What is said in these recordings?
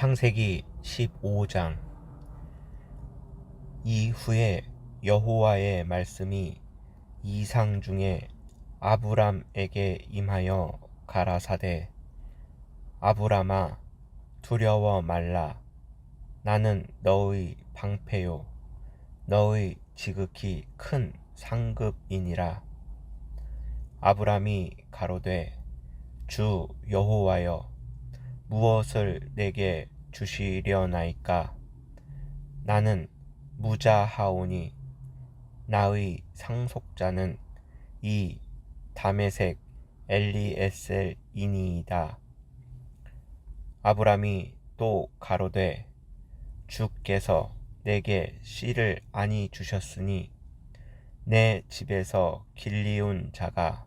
창세기 15장 이후에 여호와의 말씀이 이상 중에 아브람에게 임하여 가라사대 아브람아 두려워 말라. 나는 너의 방패요. 너의 지극히 큰 상급이니라. 아브람이 가로되 주 여호와여 무엇을 내게 주시려나이까? 나는 무자하오니 나의 상속자는 이 다메색 엘리에셀이니이다. 아브람이 또 가로되 주께서 내게 씨를 아니 주셨으니 내 집에서 길리운 자가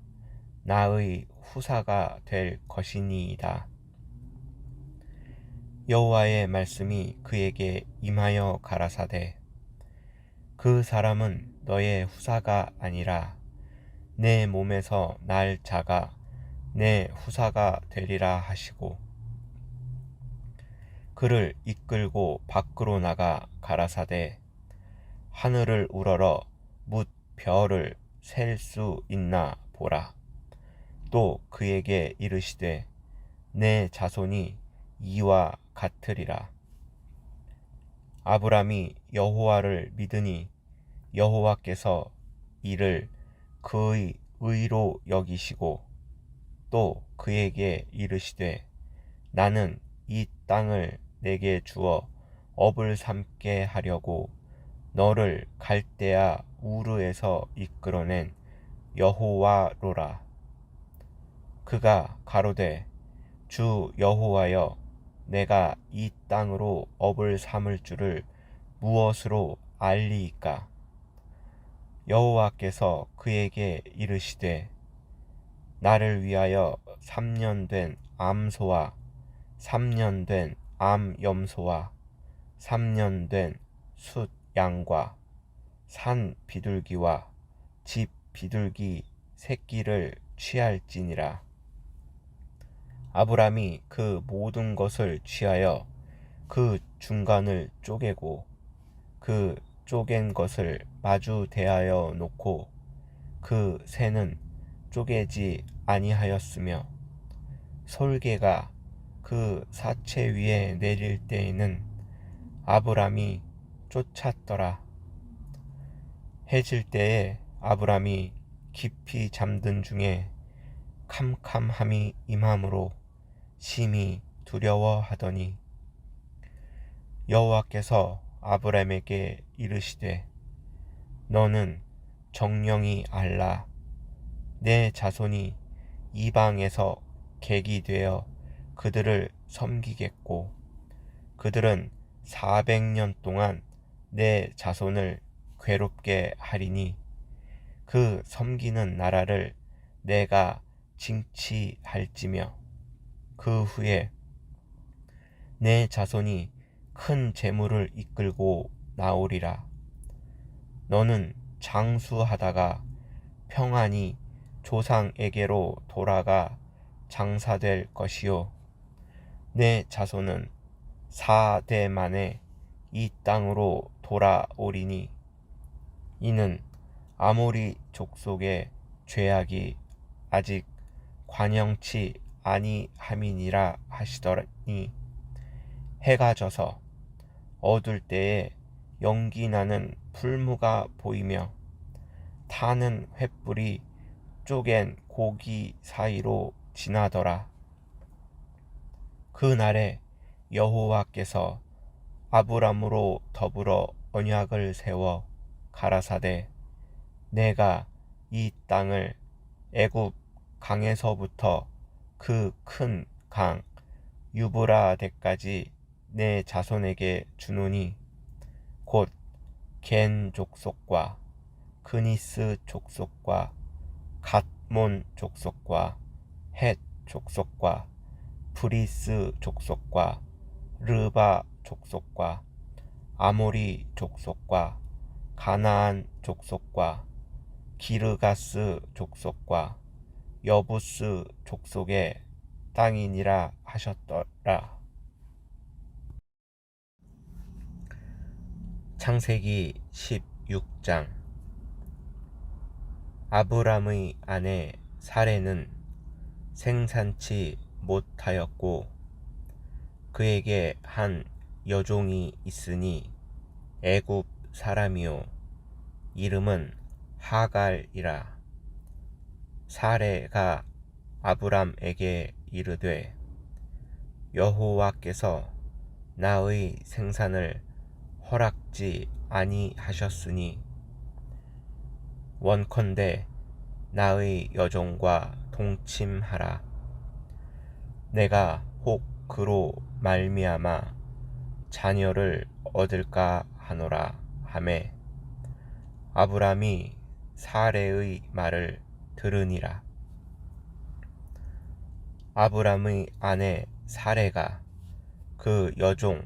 나의 후사가 될 것이니이다. 여호와의 말씀이 그에게 임하여 가라사대 그 사람은 너의 후사가 아니라 내 몸에서 날 자가 내 후사가 되리라 하시고 그를 이끌고 밖으로 나가 가라사대 하늘을 우러러 묻 별을 셀 수 있나 보라. 또 그에게 이르시되 내 자손이 이와 같으리라. 아브람이 여호와를 믿으니 여호와께서 이를 그의 의로 여기시고 또 그에게 이르시되 나는 이 땅을 내게 주어 업을 삼게 하려고 너를 갈대아 우르에서 이끌어낸 여호와로라. 그가 가로되 주 여호와여 내가 이 땅으로 업을 삼을 줄을 무엇으로 알리이까? 여호와께서 그에게 이르시되 나를 위하여 3년 된 암소와 3년 된 암염소와 3년 된 숫 양과 산 비둘기와 집 비둘기 새끼를 취할지니라. 아브람이 그 모든 것을 취하여 그 중간을 쪼개고 그 쪼갠 것을 마주 대하여 놓고 그 새는 쪼개지 아니하였으며 솔개가 그 사체 위에 내릴 때에는 아브람이 쫓았더라. 해질 때에 아브람이 깊이 잠든 중에 캄캄함이 임함으로 심히 두려워하더니 여호와께서 아브람에게 이르시되 너는 정령이 알라. 내 자손이 이방에서 객이 되어 그들을 섬기겠고 그들은 400년 동안 내 자손을 괴롭게 하리니 그 섬기는 나라를 내가 징치할지며 그 후에 내 자손이 큰 재물을 이끌고 나오리라. 너는 장수하다가 평안히 조상에게로 돌아가 장사될 것이요. 내 자손은 사대 만에 이 땅으로 돌아오리니 이는 아모리 족속의 죄악이 아직 관영치 아니함이니라 하시더니 해가 져서 어둘 때에 연기 나는 풀무가 보이며 타는 횃불이 쪼갠 고기 사이로 지나더라. 그 날에 여호와께서 아브람으로 더불어 언약을 세워 가라사대 내가 이 땅을 애굽 강에서부터 그 큰 강 유브라데까지 내 자손에게 주노니 곧 겐 족속과 그니스 족속과 갓몬 족속과 헷 족속과 브리스 족속과 르바 족속과 아모리 족속과 가나안 족속과 기르가스 족속과 여부스 족속의 땅인이라 하셨더라. 창세기 16장. 아브람의 아내 사례는 생산치 못하였고 그에게 한 여종이 있으니 애굽 사람이요. 이름은 하갈이라. 사레가 아브람에게 이르되 여호와께서 나의 생산을 허락지 아니하셨으니 원컨대 나의 여종과 동침하라. 내가 혹 그로 말미암아 자녀를 얻을까 하노라 하매 아브람이 사레의 말을 들으니라 아브람의 아내 사레가 그 여종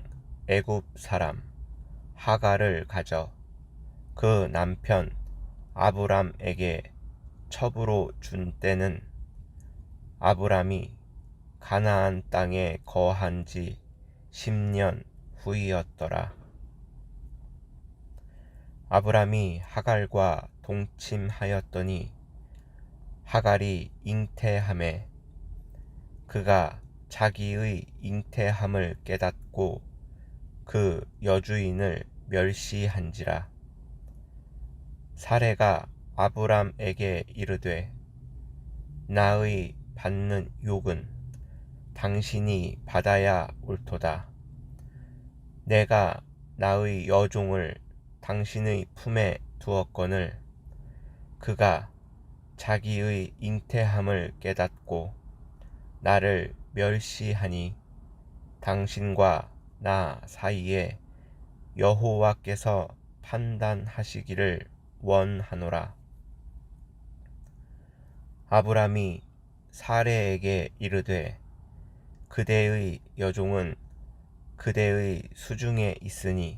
애굽 사람 하가를 가져 그 남편 아브람에게 첩으로 준 때는 아브람이 가나안 땅에 거한 지 10년 후이었더라. 아브람이 하갈과 동침하였더니 하갈이 잉태함에 그가 자기의 잉태함을 깨닫고 그 여주인을 멸시한지라. 사례가 아브람에게 이르되 나의 받는 욕은 당신이 받아야 옳도다. 내가 나의 여종을 당신의 품에 두었거늘 그가 자기의 잉태함을 깨닫고 나를 멸시하니 당신과 나 사이에 여호와께서 판단하시기를 원하노라. 아브람이 사례에게 이르되 그대의 여종은 그대의 수중에 있으니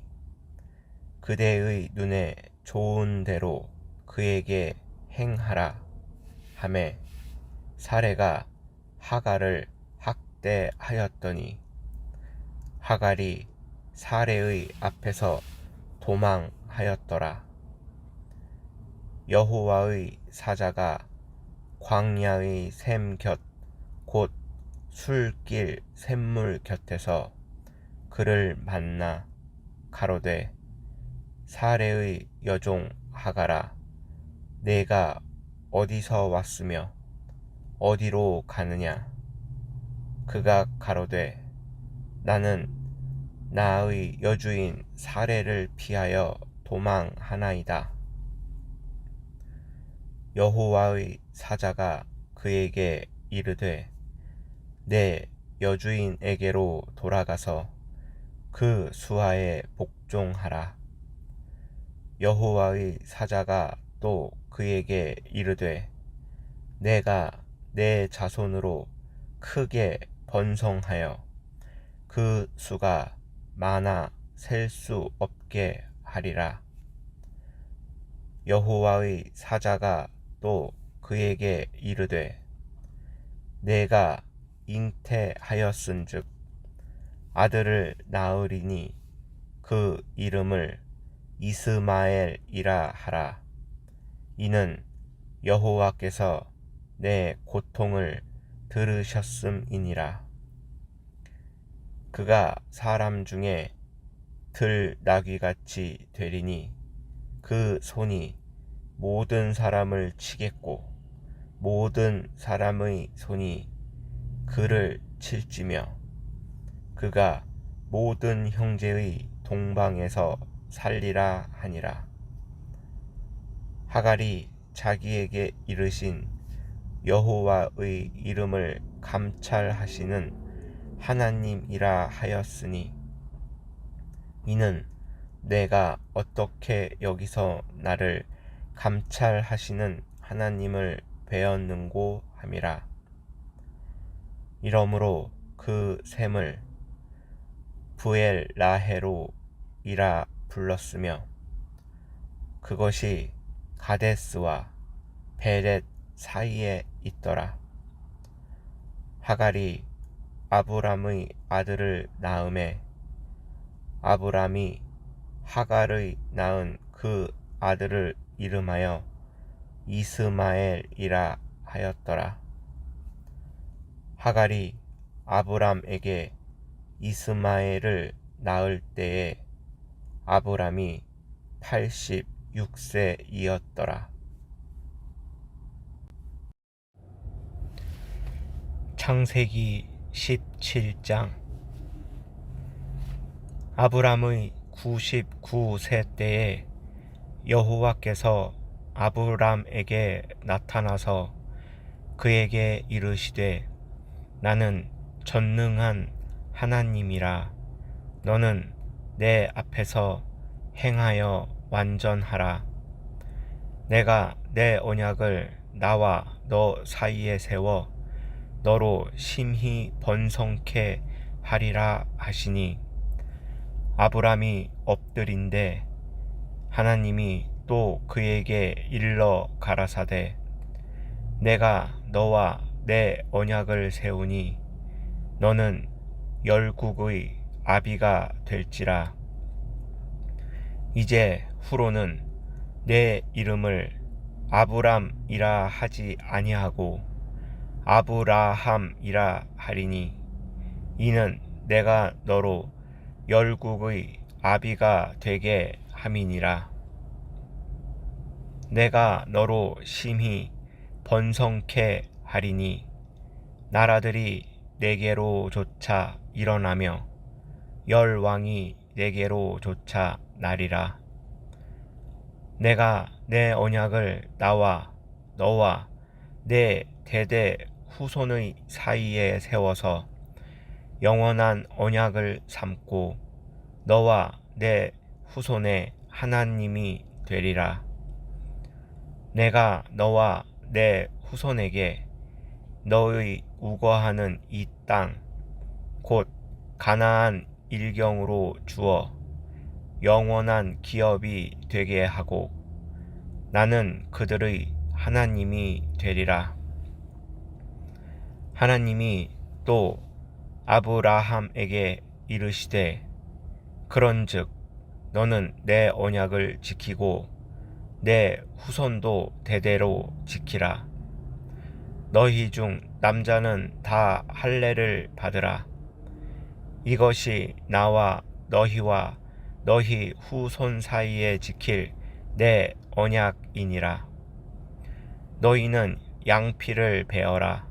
그대의 눈에 좋은 대로 그에게 행하라 하매 사례가 하갈을 학대하였더니 하갈이 사례의 앞에서 도망하였더라. 여호와의 사자가 광야의 샘 곁 곧 술길 샘물 곁에서 그를 만나 가로되 사례의 여종 하가라 내가 어디서 왔으며 어디로 가느냐 그가 가로되 나는 나의 여주인 사례를 피하여 도망하나이다. 여호와의 사자가 그에게 이르되 내 여주인에게로 돌아가서 그 수하에 복종하라. 여호와의 사자가 또 그에게 이르되 내가 내 자손으로 크게 번성하여 그 수가 많아 셀 수 없게 하리라. 여호와의 사자가 또 그에게 이르되 내가 잉태하였은즉 아들을 낳으리니 그 이름을 이스마엘이라 하라. 이는 여호와께서 내 고통을 들으셨음이니라. 그가 사람 중에 들 나귀같이 되리니 그 손이 모든 사람을 치겠고 모든 사람의 손이 그를 칠지며 그가 모든 형제의 동방에서 살리라 하니라. 하갈이 자기에게 이르신 여호와의 이름을 감찰하시는 하나님이라 하였으니 이는 내가 어떻게 여기서 나를 감찰하시는 하나님을 배웠는고 함이라. 이러므로 그 샘을 부엘 라헤로 이라 불렀으며 그것이 가데스와 베렛 사이에 있더라. 하갈이 아브람의 아들을 낳음에 아브람이 하갈의 낳은 그 아들을 이름하여 이스마엘이라 하였더라. 하갈이 아브람에게 이스마엘을 낳을 때에 아브람이 86세이었더라. 창세기 17장 아브람의 99세 때에 여호와께서 아브람에게 나타나서 그에게 이르시되 나는 전능한 하나님이라 너는 내 앞에서 행하여 완전하라. 내가 내 언약을 나와 너 사이에 세워 너로 심히 번성케 하리라 하시니 아브람이 엎드린데 하나님이 또 그에게 일러 가라사대. 내가 너와 내 언약을 세우니 너는 열국의 아비가 될지라. 이제 후로는 내 이름을 아브람이라 하지 아니하고 아브라함이라 하리니 이는 내가 너로 열국의 아비가 되게 함이니라. 내가 너로 심히 번성케 하리니 나라들이 내게로 조차 일어나며 열 왕이 내게로 조차 나리라 내가 내 언약을 나와 너와 내 대대 후손의 사이에 세워서 영원한 언약을 삼고 너와 내 후손의 하나님이 되리라. 내가 너와 내 후손에게 너의 우거하는 이 땅, 곧 가나안 일경으로 주어 영원한 기업이 되게 하고 나는 그들의 하나님이 되리라. 하나님이 또 아브라함에게 이르시되 그런즉 너는 내 언약을 지키고 내 후손도 대대로 지키라. 너희 중 남자는 다 할례를 받으라. 이것이 나와 너희와 너희 후손 사이에 지킬 내 언약이니라. 너희는 양피를 베어라.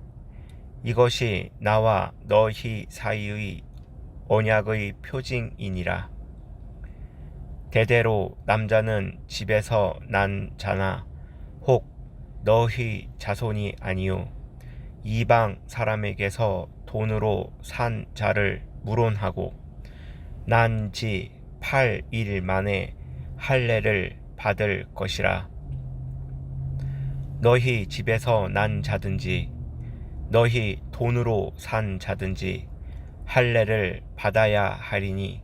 이것이 나와 너희 사이의 언약의 표징이니라. 대대로 남자는 집에서 난 자나 혹 너희 자손이 아니요 이방 사람에게서 돈으로 산 자를 물론하고 난지 8일 만에 할례를 받을 것이라. 너희 집에서 난 자든지 너희 돈으로 산 자든지 할례를 받아야 하리니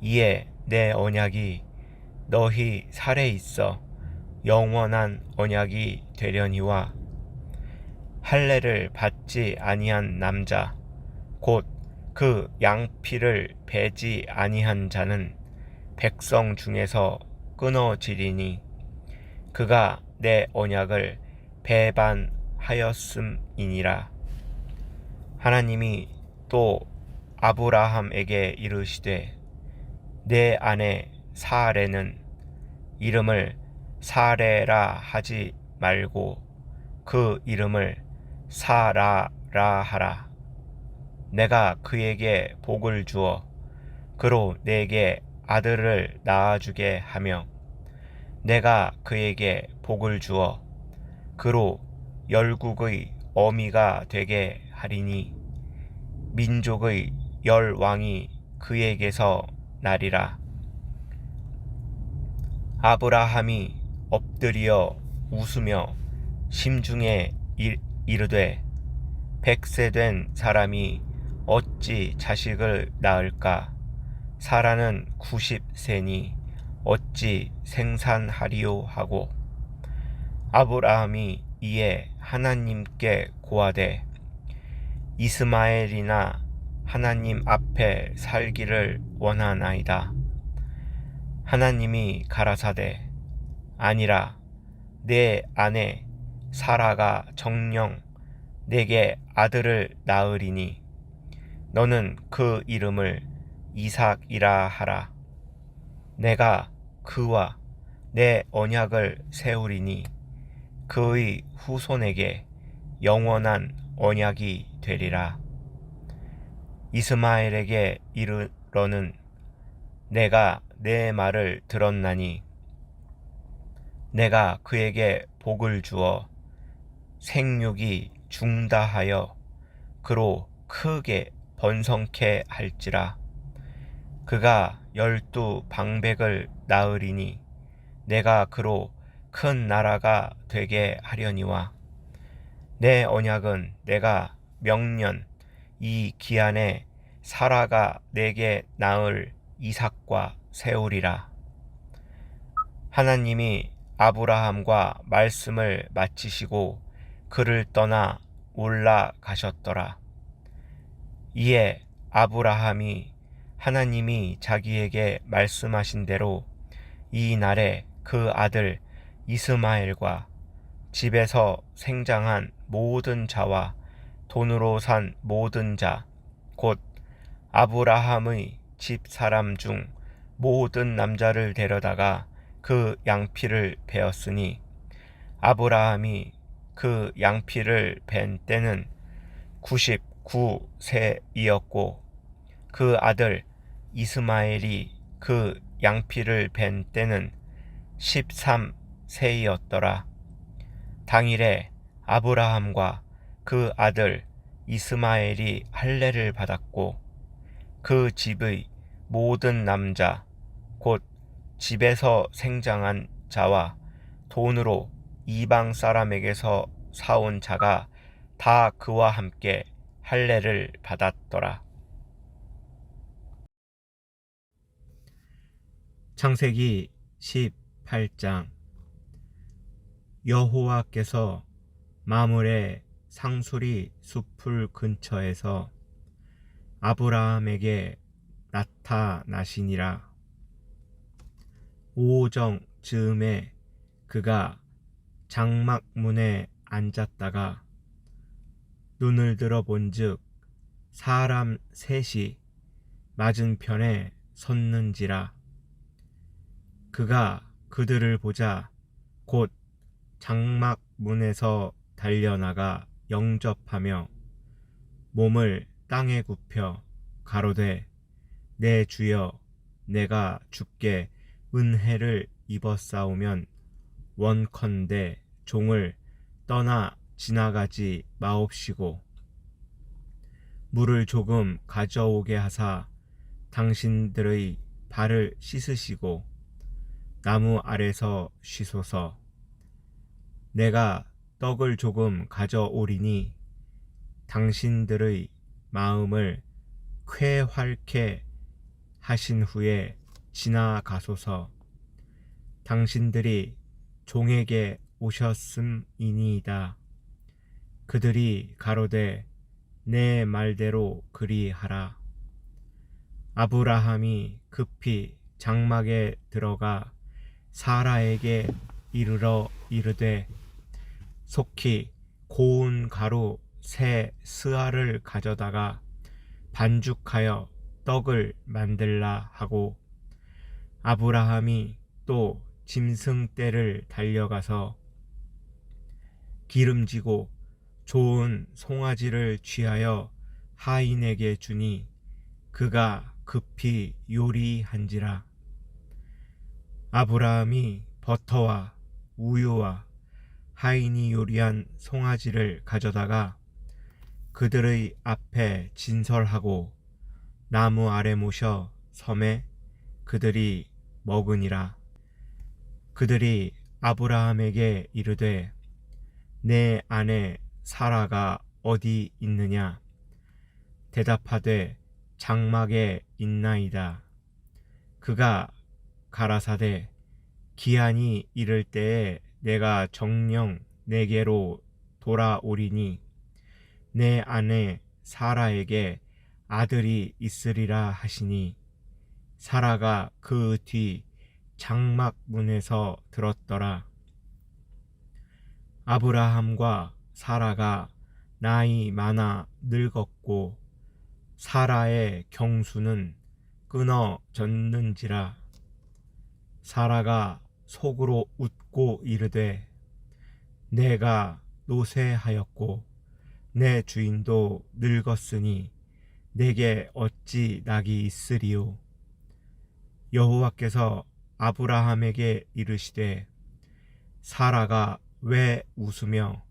이에 내 언약이 너희 살에 있어 영원한 언약이 되려니와. 할례를 받지 아니한 남자 곧 그 양피를 베지 아니한 자는 백성 중에서 끊어지리니 그가 내 언약을 배반하였음이니라 하나님이 또 아브라함에게 이르시되 내 아내 사레는 이름을 사레라 하지 말고 그 이름을 사라라 하라. 내가 그에게 복을 주어 그로 내게 아들을 낳아주게 하며 내가 그에게 복을 주어 그로 열국의 어미가 되게 하리니 민족의 열 왕이 그에게서 나리라. 아브라함이 엎드려 웃으며 심중에 이르되 백세 된 사람이 어찌 자식을 낳을까? 사라는 구십세니 어찌 생산하리요 하고 아브라함이 이에 하나님께 고하되 이스마엘이나 하나님 앞에 살기를 원하나이다. 하나님이 가라사대 아니라 내 아내 사라가 정령 내게 아들을 낳으리니 너는 그 이름을 이삭이라 하라. 내가 그와 내 언약을 세우리니 그의 후손에게 영원한 언약이 되리라. 이스마엘에게 이르러는 내가 내 말을 들었나니 내가 그에게 복을 주어 생육이 중다하여 그로 크게 번성케 할지라 그가 열두 방백을 낳으리니 내가 그로 큰 나라가 되게 하려니와 내 언약은 내가 명년 이 기한에 사라가 내게 낳을 이삭과 세우리라. 하나님이 아브라함과 말씀을 마치시고 그를 떠나 올라가셨더라. 이에 아브라함이 하나님이 자기에게 말씀하신 대로 이 날에 그 아들 이스마엘과 집에서 생장한 모든 자와 돈으로 산 모든 자, 곧 아브라함의 집 사람 중 모든 남자를 데려다가 그 양피를 베었으니 아브라함이 그 양피를 벤 때는 99세이었고 그 아들 이스마엘이 그 양피를 벤 때는 13세이었더라. 당일에 아브라함과 그 아들 이스마엘이 할례를 받았고 그 집의 모든 남자 곧 집에서 생장한 자와 돈으로 이방 사람에게서 사온 자가 다 그와 함께 할례를 받았더라. 창세기 18장 여호와께서 마물의 상수리 숲을 근처에서 아브라함에게 나타나시니라. 오정 즈음에 그가 장막문에 앉았다가 눈을 들어 본즉 사람 셋이 맞은편에 섰는지라. 그가 그들을 보자 곧 장막 문에서 달려나가 영접하며 몸을 땅에 굽혀 가로되 내 주여 내가 주께 은혜를 입었사오면 원컨대 종을 떠나 지나가지 마옵시고 물을 조금 가져오게 하사 당신들의 발을 씻으시고 나무 아래서 쉬소서 내가 떡을 조금 가져오리니 당신들의 마음을 쾌활케 하신 후에 지나가소서 당신들이 종에게 오셨음이니이다. 그들이 가로되 내 말대로 그리하라. 아브라함이 급히 장막에 들어가 사라에게 이르러 이르되 속히 고운 가루 새 스아를 가져다가 반죽하여 떡을 만들라 하고 아브라함이 또 짐승 떼를 달려가서 기름지고 좋은 송아지를 취하여 하인에게 주니 그가 급히 요리한지라 아브라함이 버터와 우유와 하인이 요리한 송아지를 가져다가 그들의 앞에 진설하고 나무 아래 모셔 섬에 그들이 먹으니라. 그들이 아브라함에게 이르되 내 아내 사라가 어디 있느냐? 대답하되 장막에 있나이다. 그가 가라사대 기한이 이를 때에 내가 정령 내게로 돌아오리니 내 아내 사라에게 아들이 있으리라 하시니 사라가 그 뒤 장막 문에서 들었더라. 아브라함과 사라가 나이 많아 늙었고 사라의 경수는 끊어졌는지라. 사라가 속으로 웃고 이르되 내가 노쇠하였고 내 주인도 늙었으니 내게 어찌 낙이 있으리요? 여호와께서 아브라함에게 이르시되 사라가 왜 웃으며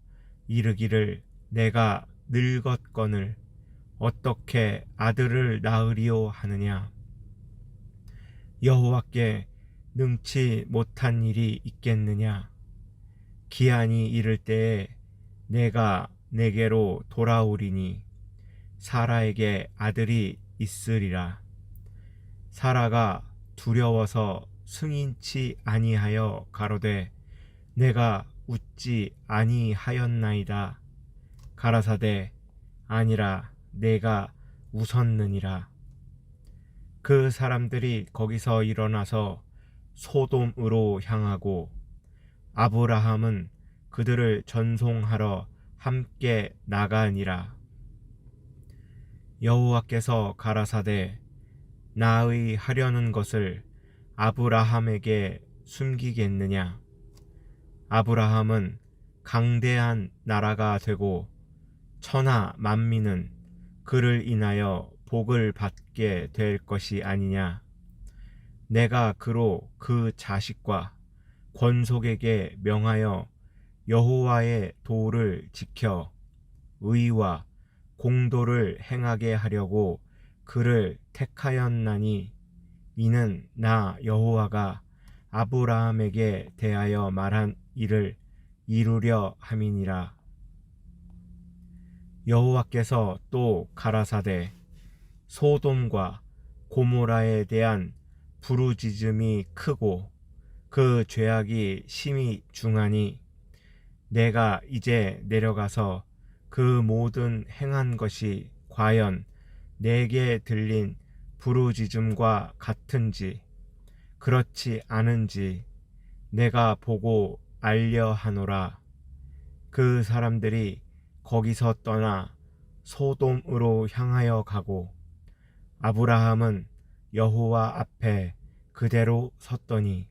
이르기를 내가 늙었거늘 어떻게 아들을 낳으리요 하느냐? 여호와께 능치 못한 일이 있겠느냐? 기한이 이를 때에 내가 내게로 돌아오리니 사라에게 아들이 있으리라. 사라가 두려워서 승인치 아니하여 가로되 내가 웃지 아니하였나이다. 가라사대 아니라 내가 웃었느니라. 그 사람들이 거기서 일어나서 소돔으로 향하고 아브라함은 그들을 전송하러 함께 나가니라. 여호와께서 가라사대 나의 하려는 것을 아브라함에게 숨기겠느냐 아브라함은 강대한 나라가 되고 천하 만민은 그를 인하여 복을 받게 될 것이 아니냐. 내가 그로 그 자식과 권속에게 명하여 여호와의 도를 지켜 의와 공도를 행하게 하려고 그를 택하였나니 이는 나 여호와가 아브라함에게 대하여 말한 일을 이루려 함이니라. 여호와께서 또 가라사대 소돔과 고모라에 대한 부르짖음이 크고 그 죄악이 심히 중하니 내가 이제 내려가서 그 모든 행한 것이 과연 내게 들린 부르짖음과 같은지 그렇지 않은지 내가 보고 알려 하노라. 그 사람들이 거기서 떠나 소돔으로 향하여 가고 아브라함은 여호와 앞에 그대로 섰더니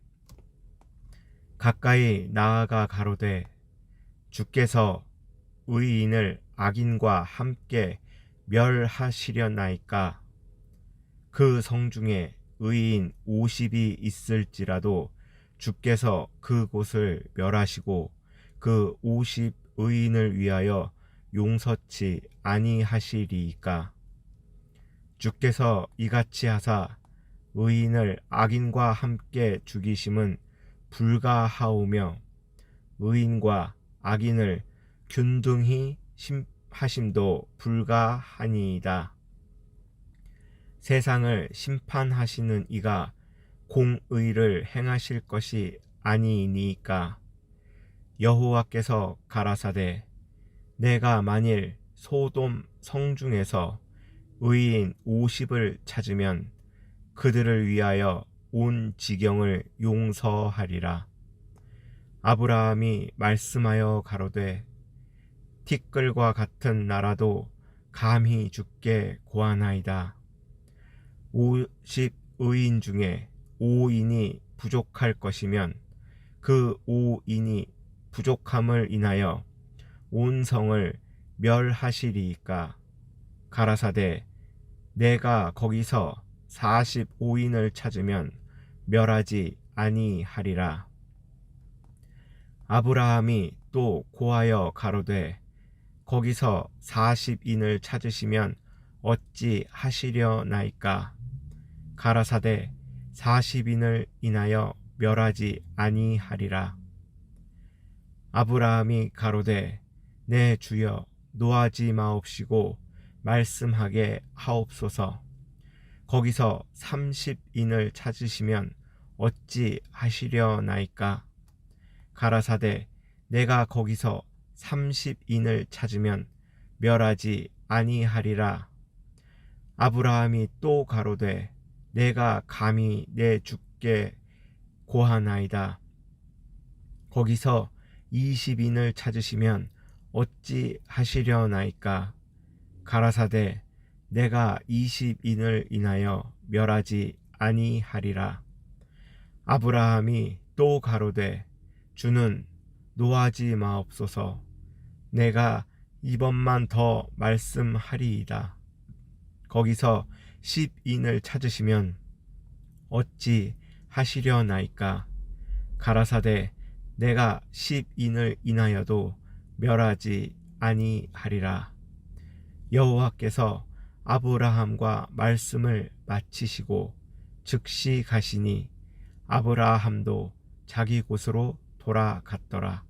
가까이 나아가 가로되 주께서 의인을 악인과 함께 멸하시려나이까? 그 성중에 의인 50이 있을지라도 주께서 그곳을 멸하시고 그50 의인을 위하여 용서치 아니하시리이까 주께서 이같이 하사 의인을 악인과 함께 죽이심은 불가하오며 의인과 악인을 균등히 심하심도 불가하니이다. 세상을 심판하시는 이가 공의를 행하실 것이 아니니까 여호와께서 가라사대 내가 만일 소돔 성 중에서 의인 50을 찾으면 그들을 위하여 온 지경을 용서하리라. 아브라함이 말씀하여 가로되 티끌과 같은 나라도 감히 죽게 고하나이다. 50 의인 중에 5인이 부족할 것이면 그 5인이 부족함을 인하여 온 성을 멸하시리이까 가라사대 내가 거기서 45인을 찾으면 멸하지 아니하리라. 아브라함이 또 고하여 가로되 거기서 40인을 찾으시면 어찌 하시려나이까? 가라사대 40인을 인하여 멸하지 아니하리라 아브라함이 가로되 내 주여 노하지 마옵시고 말씀하게 하옵소서. 거기서 30인을 찾으시면 어찌 하시려나이까? 가라사대 내가 거기서 30인을 찾으면 멸하지 아니하리라. 아브라함이 또 가로되 내가 감히 내 주께 고하나이다. 거기서 20인을 찾으시면 어찌 하시려나이까? 가라사대 내가 20인을 인하여 멸하지 아니하리라. 아브라함이 또 가로되 주는 노하지 마옵소서. 내가 이번만 더 말씀하리이다. 거기서 10인을 찾으시면 어찌 하시려나이까? 가라사대 내가 10인을 인하여도 멸하지 아니하리라. 여호와께서 아브라함과 말씀을 마치시고 즉시 가시니 아브라함도 자기 곳으로 돌아갔더라.